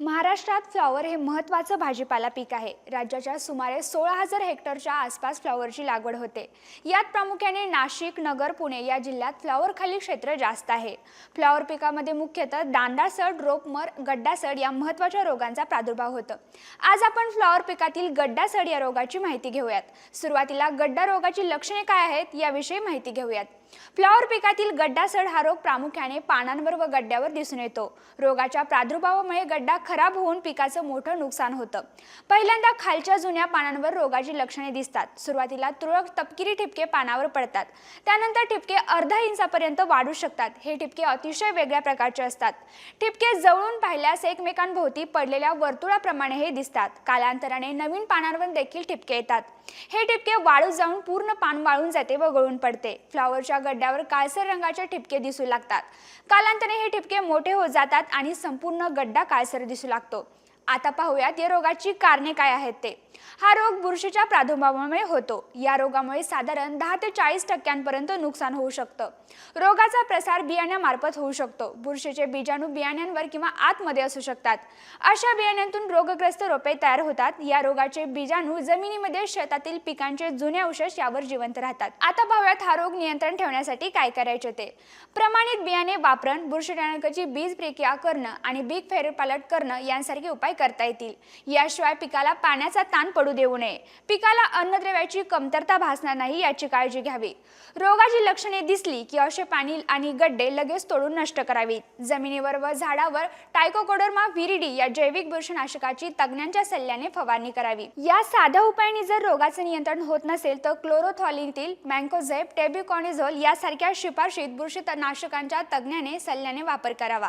महाराष्ट्रात फ्लॉवर हे महत्त्वाचं भाजीपाला पीक आहे. राज्याच्या सुमारे सोळा हजार हेक्टरच्या आसपास फ्लॉवरची लागवड होते. यात प्रामुख्याने नाशिक नगर पुणे या जिल्ह्यात फ्लॉवर खाली क्षेत्र जास्त आहे. फ्लॉवर पिकामध्ये मुख्यतः दांडासड रोपमर गड्डासड या महत्त्वाच्या रोगांचा प्रादुर्भाव होतो. आज आपण फ्लॉवर पिकातील गड्डासड या रोगाची माहिती घेऊयात. सुरुवातीला गड्डा रोगाची लक्षणे काय आहेत याविषयी माहिती घेऊयात. फ्लॉवर पिकातील गड्डासड हा रोग प्रामुख्याने पानांवर व गड्ड्यावर दिसून येतो. रोगाच्या प्रादुर्भावामुळे गड्डा खराब होऊन पिकाचं मोठं नुकसान होतं. पहिल्यांदा खालच्या जुन्या पानांवर रोगाची लक्षणे दिसतात. सुरुवातीला तुरळक तपकिरी ठिपके पानावर पडतात. त्यानंतर ठिपके अर्धा इंचापर्यंत वाढू शकतात. हे ठिपके अतिशय वेगळ्या प्रकारचे असतात. ठिपके जवळून पाहिल्यास एकमेकांभोवती पडलेल्या वर्तुळाप्रमाणे हे दिसतात. कालांतराने नवीन पानांवर देखील ठिपके येतात. हे ठिपके वाळू जाऊन पूर्ण पान वाळून जाते व गळून पडते. फ्लॉवरच्या गड्ड्यावर काळसर रंगाचे ठिपके दिसू लागतात. कालांतराने हे ठिपके मोठे होत जातात आणि संपूर्ण गड्डा काळसर दिसू लागतो. आता पाहूयात या रोगाची कारणे काय आहेत ते. हा रोग बुरशीच्या प्रादुर्भावामुळे होतो. या रोगामुळे साधारण दहा ते चाळीस टक्क्यांपर्यंत नुकसान होऊ शकतं. रोगाचा प्रसार बियाण्यामार्फत होऊ शकतो. बुरशीचे बीजाणू बियाण्यांवर किंवा आतमध्ये असू शकतात. अशा बियाण्यांतून रोगग्रस्त रोपे तयार होतात. या रोगाचे बीजाणू जमिनीमध्ये शेतातील पिकांचे जुने अवशेष यावर जिवंत राहतात. आता पाहूयात हा रोग नियंत्रण ठेवण्यासाठी काय करायचे ते. प्रमाणित बियाणे वापरण बुरशीजनकाची बीज प्रक्रिया करणं आणि बीक फेरपालट करणं यांसारखे उपाय करता येतील. याशिवाय पिकाला पाण्याचा ताण पडू देऊ नये. पिकाला अन्नद्रव्याची कमतरता भासणार नाही याची काळजी घ्यावी. रोगाची लक्षणे दिसली की असे पाणी आणि गड्डे लगेच तोडून नष्ट करावीत. जमिनीवर व झाडावर टायकोकोडर्मा विरिडी या जैविक बुरशीनाशकाची तज्ज्ञांच्या सल्ल्याने फवारणी करावी. या साध्या उपायाने जर रोगाचे नियंत्रण होत नसेल तर क्लोरोथॉलिनतील मँकोझेप टेबिकॉनिझोल यासारख्या शिफारशीत बुरशीनाशकांच्या तज्ज्ञाने सल्ल्याने वापर करावा.